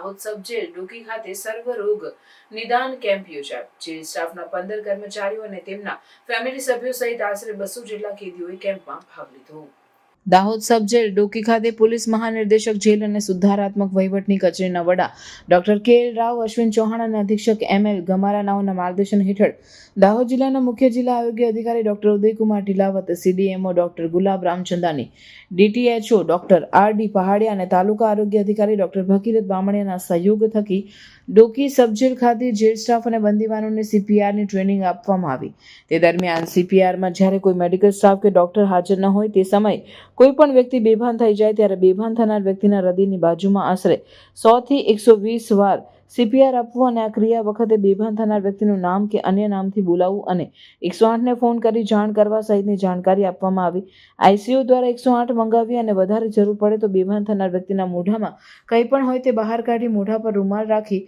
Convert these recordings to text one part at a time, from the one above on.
Dahod jail ડુકી ખાતે સર્વરોગ નિદાન camp યોજાયો જેલ સ્ટાફના પંદર કર્મચારીઓ અને તેમના ફેમિલી સભ્યો સહિત આશરે બસો જેટલા કેદીઓએ કેમ્પમાં ભાગ લીધો. દાહોદ સબ જેલ ડોકી ખાતે પોલીસ મહાનિર્દેશક જેલ અને સુધારાત્મક વહીવટની કચેરીના વડા ડોક્ટર કે એલ રાવ, અશ્વિન ચૌહાણ અને અધિક્ષક એમ એલ ગમારાનાઓના માર્ગદર્શન હેઠળ દાહોદ જિલ્લાના મુખ્ય જિલ્લા આરોગ્ય અધિકારી doctor Udaykumar Dhilawat, CDMO doctor Gulab Ramchandani, DTHO doctor R D Pahadiya અને તાલુકા આરોગ્ય અધિકારી ડોક્ટર ભગીરથ બામણિયાના સહયોગ થકી ડોકી સબજેલ ખાતે જેલ સ્ટાફ અને બંદીવાનોને સીપીઆરની ટ્રેનિંગ આપવામાં આવી. તે દરમિયાન સીપીઆરમાં જ્યારે કોઈ મેડિકલ સ્ટાફ કે ડોક્ટર હાજર ન હોય તે સમયે કોઈ પણ વ્યક્તિ બેભાન થઈ જાય ત્યારે બેભાન થનાર વ્યક્તિના હૃદયની બાજુમાં આશરે સોથી એકસો વીસ વાર સીપીઆર આપવું અને આ ક્રિયા વખતે બેભાન થનાર વ્યક્તિનું નામ કે અન્ય નામથી બોલાવવું અને એકસો આઠને ફોન કરી જાણ કરવા સહિતની જાણકારી આપવામાં આવી. આઈસીયુ દ્વારા એકસો આઠ મંગાવી અને વધારે જરૂર પડે તો બેભાન થનાર વ્યક્તિના મોઢામાં કંઈ પણ હોય તે બહાર કાઢી મોઢા પર રૂમાલ રાખી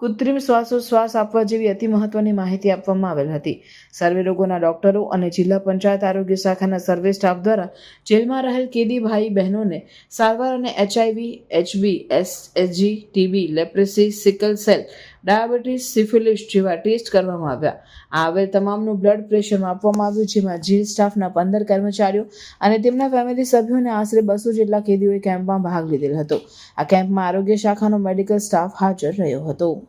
કૃત્રિમ શ્વાસોશ્વાસ આપવા જેવી અતિ મહત્વની માહિતી આપવામાં આવેલ હતી. સર્વે રોગોના ડોક્ટરો અને જિલ્લા પંચાયત આરોગ્ય શાખાના સર્વે સ્ટાફ દ્વારા જેલમાં રહેલ કેદી ભાઈ બહેનોને સારવાર અને HIV, HB SHG TB, leprosy, sickle cell diabetes, syphilis જેવા ટેસ્ટ કરવામાં આવ્યા. આ આવેલ તમામનું બ્લડ પ્રેશર માપવામાં આવ્યું, જેમાં જેલ સ્ટાફના પંદર કર્મચારીઓ અને તેમના ફેમિલી સભ્યોને આશરે બસો જેટલા કેદીઓએ કેમ્પમાં ભાગ લીધેલ હતો. આ કેમ્પમાં આરોગ્ય શાખાનો મેડિકલ સ્ટાફ હાજર રહ્યો હતો.